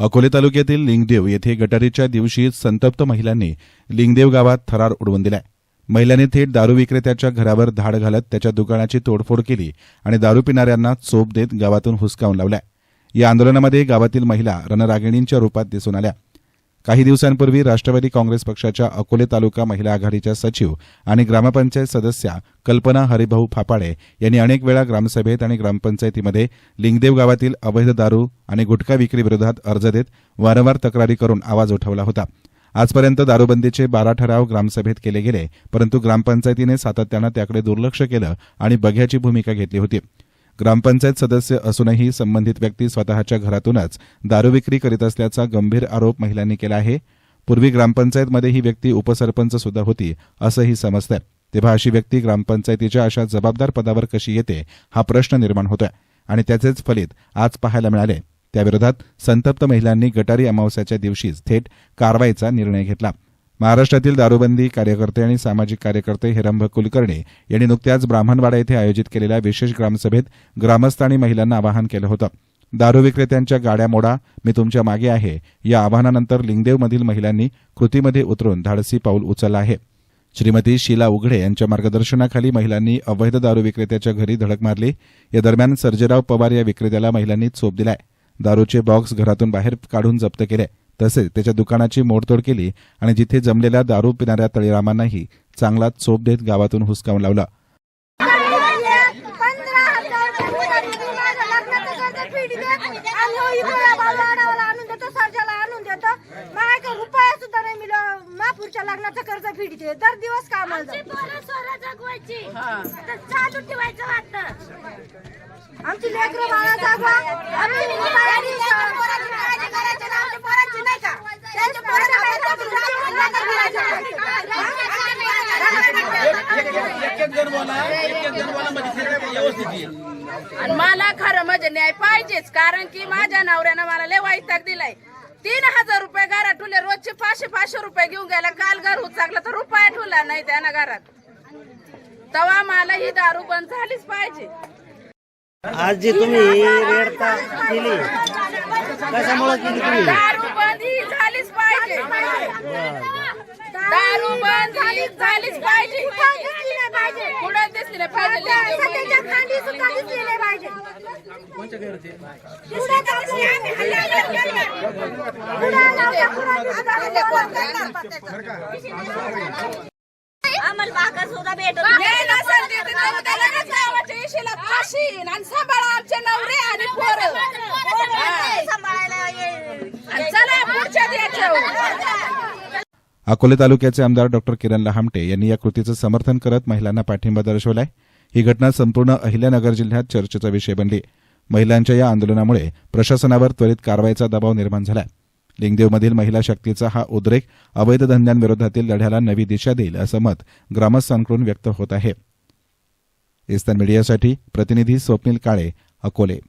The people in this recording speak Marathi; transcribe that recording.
अकोले तालुक्यातील लिंगदेव येथे गटारीच्या दिवशी संतप्त महिलांनी लिंगदेव गावात थरार उडवून दिलाय. महिलांनी थेट दारू विक्रेत्याच्या घरावर धाड घालत त्याच्या दुकानाची तोडफोड केली आणि दारू पिणाऱ्यांना चोप देत गावातून हुसकावून लावलाय. या आंदोलनामध्ये गावातील महिला रणरागिणींच्या रूपात दिसून आल्या. काही दिवसांपूर्वी राष्ट्रवादी काँग्रेस पक्षाच्या अकोले तालुका महिला आघाडीच्या सचिव आणि ग्रामपंचायत सदस्या कल्पना हरिभाऊ फापाडे यांनी अनेक वेळा ग्रामसभेत आणि ग्रामपंचायतीमध्ये लिंगदेव गावातील अवैध दारू आणि गुटखा विक्री विरोधात अर्ज देत वारंवार तक्रारी करून आवाज उठवला होता. आजपर्यंत दारूबंदीचे बारा ठराव ग्रामसभेत केले गेले परंतु ग्रामपंचायतीने सातत्यानं त्याकडे दुर्लक्ष केलं आणि बघ्याची भूमिका घेतली होती. ग्रामपंचायत सदस्य असूनही संबंधित व्यक्ती स्वतःच्या घरातूनच दारू विक्री करीत असल्याचा गंभीर आरोप महिलांनी केला आहे. पूर्वी ग्रामपंचायतमध्ये ही व्यक्ती उपसरपंच सुद्धा होती असंही समजतंय तेव्हा अशी व्यक्ती ग्रामपंचायतीच्या अशा जबाबदार पदावर कशी येते हा प्रश्न निर्माण होतोय आणि त्याचेच फलित आज पाहायला मिळाले. त्याविरोधात संतप्त महिलांनी गटारी अमावस्याच्या दिवशीच थेट कारवाईचा निर्णय घेतला. महाराष्ट्रातील दारूबंदी कार्यकर्ते आणि सामाजिक कार्यकर्ते हिरंभ कुलकर्णी यांनी नुकत्याच ब्राह्मणवाडा येथे आयोजित केलेल्या विशेष ग्रामसभेत ग्रामस्थ आणि महिलांना आवाहन केलं होतं. दारू विक्रेत्यांच्या गाड्या मोडा मी तुमच्या मागे आहे. या आवाहनानंतर लिंगदेवमधील महिलांनी कृतीमध्ये उतरून धाडसी पाऊल उचललं आहे. श्रीमती शीला उघडे यांच्या मार्गदर्शनाखाली महिलांनी अवैध दारू विक्रेत्याच्या घरी धडक मारली. या दरम्यान सर्जेराव पवार या विक्रेत्याला महिलांनी चोप दिलाय. दारूचे बॉक्स घरातून बाहेर काढून जप्त केले. तसेच त्याच्या दुकानाची मोडतोड केली आणि जिथे जमलेल्या दारू पिणाऱ्या तळीरामांनाही चांगला चोप देत गावातून हुसकावून लावला लग्नाचं कर्ज हो दर दिवस कामाला जातो. तर चालू ठेवायचं वाटतं आमची लेकरं बाळा जागवा आणि मला खरं म्हणजे न्याय पाहिजेच कारण की माझ्या नवऱ्यानं मला लय वैताग दिलाय. तीन हजार रुपये घरात ठुले रोजचे पाचशे पाचशे रुपये घेऊन गेला काल घर उचाकला तर रुपया ठुला नाही त्यानं घरात. तेव्हा मला ही दारू बंद झालीच पाहिजे. आज जी तुम्ही रेडता केली? कशामुळे केली तुम्ही दारू बंद ही झालीच पाहिजे दारू बंद ही झालीच पाहिजे. कुठं दिसली नाही पाहिजे. आम्हाला भाकर सुद्धा भेटत आणि सांभाळा आमचे नवरे आणि पोरं. सांभाळायला चला पुढच्या द्यायचं अकोले तालुक्याचे आमदार डॉक्टर किरण लहामटे यांनी या कृतीचं समर्थन करत महिलांना पाठिंबा दर्शवलाय. ही घटना संपूर्ण अहिल्यानगर जिल्ह्यात चर्चेचा विषय बनली. महिलांच्या या आंदोलनामुळे प्रशासनावर त्वरित कारवाईचा दबाव निर्माण झाला लिंगदेवमधील महिला शक्तीचा हा उद्रेक अवैध धंद्यांविरोधातील लढ्याला नवी दिशा देईल असं मत ग्रामस्थांकडून व्यक्त होत आहे. इस्तान मीडियासाठी प्रतिनिधी स्वप्नील काळे अकोले.